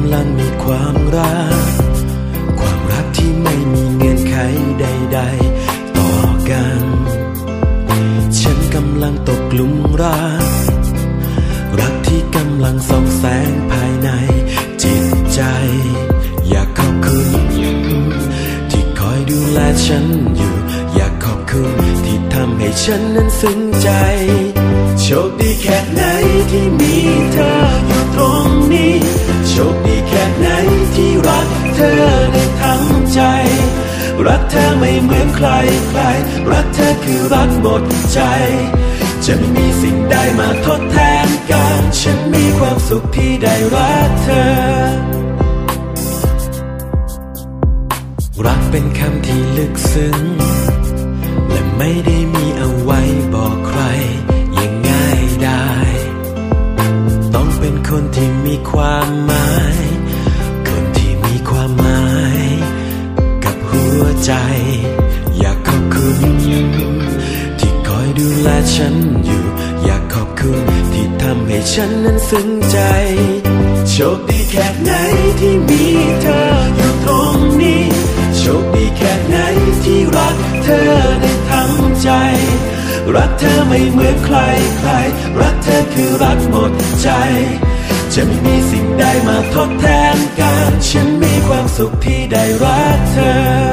ำลังมีความรัก ความรักที่ไม่มีเงื่อนไขใด ๆ ต่อกัน ฉันกำลังตกหลุมรัก รักที่กำลังส่องแสงภายในจิตใจ อยากขอบคุณ ที่คอยดูแลฉันอยู่ อยากขอบคุณที่ทำให้ฉันนั้นซึ้งใจ โชคดีแค่ไหนที่มีเธอ รักเธอไม่เหมือนใครใคร รักเธอคือรักหมดใจ จะไม่มีสิ่งใดมาทดแทนกัน ฉันมีความสุขที่ได้รักเธอ รักเป็นคำที่ลึกซึ้ง และไม่ได้มีเอาไว้บอกใคร ใจ อยากขอบคุณ ที่คอยดูแลฉันอยู่ อยากขอบคุณที่ทำให้ฉันนั้นซึ้งใจ โชคดีแค่ไหนที่มีเธออยู่ตรงนี้ โชคดีแค่ไหนที่รักเธอได้ทั้งใจ รักเธอไม่เหมือนใครใคร รักเธอคือรักหมดใจ จะไม่มีสิ่งใดมาทดแทนกัน ฉันมีความสุขที่ได้รักเธอ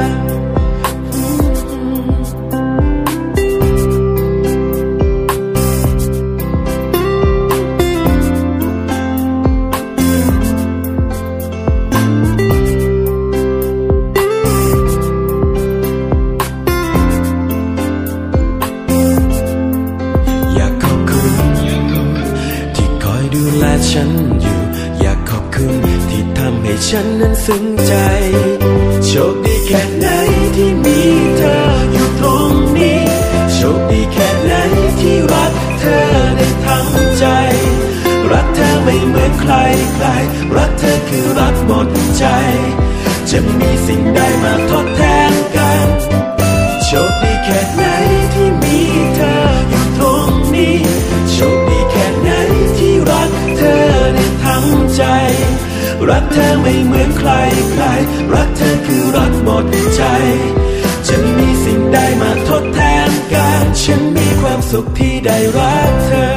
และฉันอยู่ อยากขอบคุณที่ทำให้ฉันนั้นซึ้งใจ โชคดีแค่ไหนที่มีเธออยู่ตรงนี้ โชคดีแค่ไหนที่รักเธอได้ทั้งใจ รักเธอไม่เหมือนใครใคร รักเธอคือรักหมดใจ จะไม่มีสิ่งใดมาทดแทน รักเธอไม่เหมือนใครใคร รักเธอคือรักหมดใจ จะไม่มีสิ่งใดมาทดแทนการ ฉันมีความสุขที่ได้รักเธอ